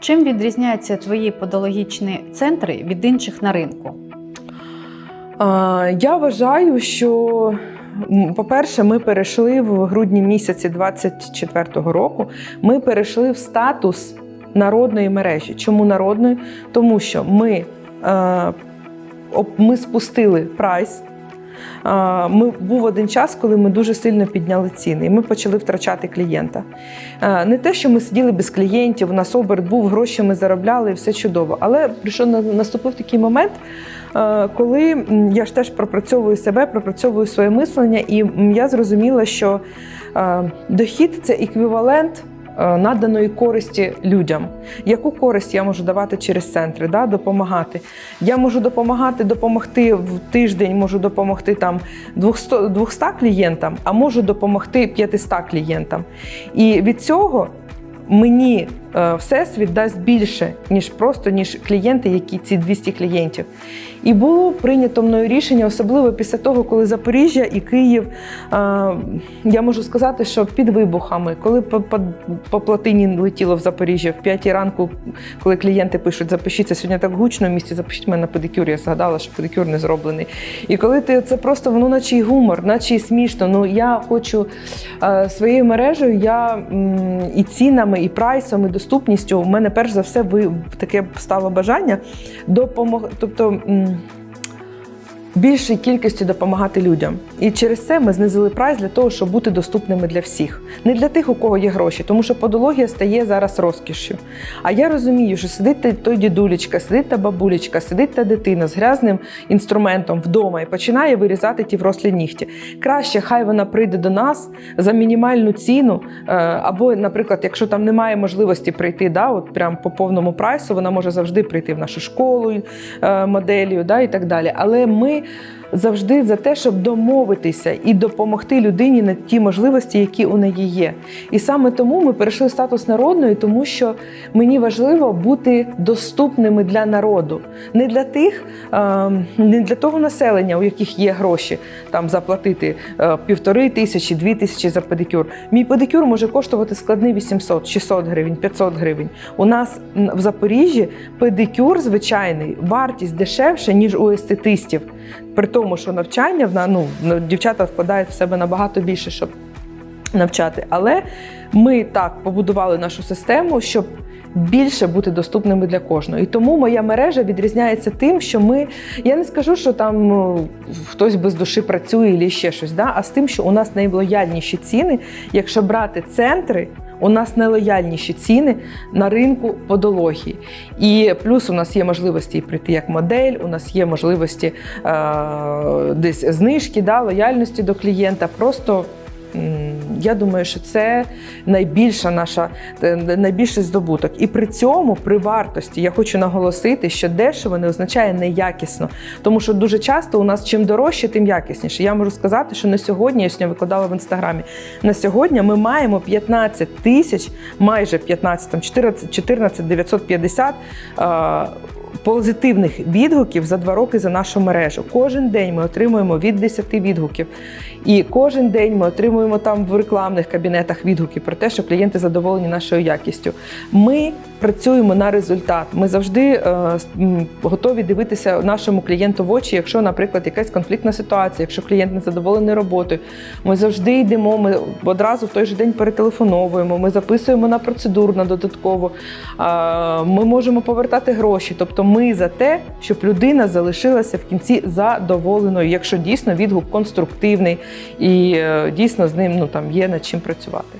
Чим відрізняються твої подологічні центри від інших на ринку? Я вважаю, що, по-перше, ми перейшли в грудні місяці 24-го року. Ми перейшли в статус народної мережі. Чому народної? Тому що ми, е, ми спустили прайс. Ми був один час, коли ми дуже сильно підняли ціни, і ми почали втрачати клієнта. Не те, що ми сиділи без клієнтів, у нас оберт був, гроші ми заробляли, і все чудово. Але прийшов наступив такий момент, коли я ж теж пропрацьовую себе, пропрацьовую своє мислення, і я зрозуміла, що дохід це еквівалент. Е, Наданої користі людям. Яку користь я можу давати через центри, да, допомагати? Я можу допомагати, допомогти в тиждень, можу допомогти там 200, 200 клієнтам, а можу допомогти 500 клієнтам. І від цього мені всесвіт дасть більше, ніж просто ніж клієнти, які ці 200 клієнтів. І було прийнято мною рішення, особливо після того, коли Запоріжжя і Київ, е, я можу сказати, що під вибухами, коли по, по, по плотині летіло в Запоріжжя в 5 ранку, коли клієнти пишуть, запишіться сьогодні так гучно в місті, запишіть мене на педикюр, я згадала, що педикюр не зроблений. І коли ти це просто воно наче й гумор, наче й смішно. Ну я хочу е, своєю мережею, я і цінами, і прайсом, і доступністю. У мене перш за все ви таке стало бажання допомогти. Тобто. Більшій кількості допомагати людям, і через це ми знизили прайс для того, щоб бути доступними для всіх, не для тих, у кого є гроші, тому що подологія стає зараз розкішшю. А я розумію, що сидить той дідулечка, сидить та бабулечка, сидить та дитина з грязним інструментом вдома і починає вирізати ті врослі нігті. Краще, хай вона прийде до нас за мінімальну ціну, е, або, наприклад, якщо там немає можливості прийти, да, от прям по повному прайсу, вона може завжди прийти в нашу школу е, моделію, да, і так далі. Але ми завжди за те, щоб домовитися і допомогти людині на ті можливості, які у неї є. І саме тому ми перейшли в статус народної, тому що мені важливо бути доступними для народу, не для тих, не для того населення, у яких є гроші там заплатити е, півтори тисячі, дві тисячі за педикюр. Мій педикюр може коштувати складний 800, 600 гривень, 500 гривень. У нас в Запоріжжі педикюр звичайний вартість дешевше ніж у естетистів. При тому, що навчання в ну, дівчата вкладають в себе набагато більше, щоб навчати. Але ми так побудували нашу систему, щоб більше бути доступними для кожного. І тому моя мережа відрізняється тим, що ми, я не скажу, що там ну, хтось без душі працює чи ще щось, да? а з тим, що у нас найлояльніші ціни, якщо брати центри. У нас нелояльніші ціни на ринку подології. І плюс у нас є можливості прийти як модель, у нас є можливості е, десь знижки, да, лояльності до клієнта. Просто я думаю, що це найбільша наша е, найбільший здобуток. І при цьому, при вартості, я хочу наголосити, що дешево не означає неякісно. Тому що дуже часто у нас чим дорожче, тим якісніше. Я можу сказати, що на сьогодні я сьогодні викладала в інстаграмі. На сьогодні ми маємо 15 тисяч, майже 15, там 14, 14 950 е, позитивних відгуків за два роки за нашу мережу. Кожен день ми отримуємо від 10 відгуків. І кожен день ми отримуємо там в рекламних кабінетах відгуки про те, що клієнти задоволені нашою якістю. Ми працюємо на результат. Ми завжди е, готові дивитися нашому клієнту в очі, якщо, наприклад, якась конфліктна ситуація, якщо клієнт не задоволений роботою. Ми завжди йдемо. Ми одразу в той же день перетелефоновуємо. Ми записуємо на процедуру на додатково. А, Ми можемо повертати гроші. Тобто, ми за те, щоб людина залишилася в кінці задоволеною, якщо дійсно відгук конструктивний і е, дійсно з ним ну там є над чим працювати.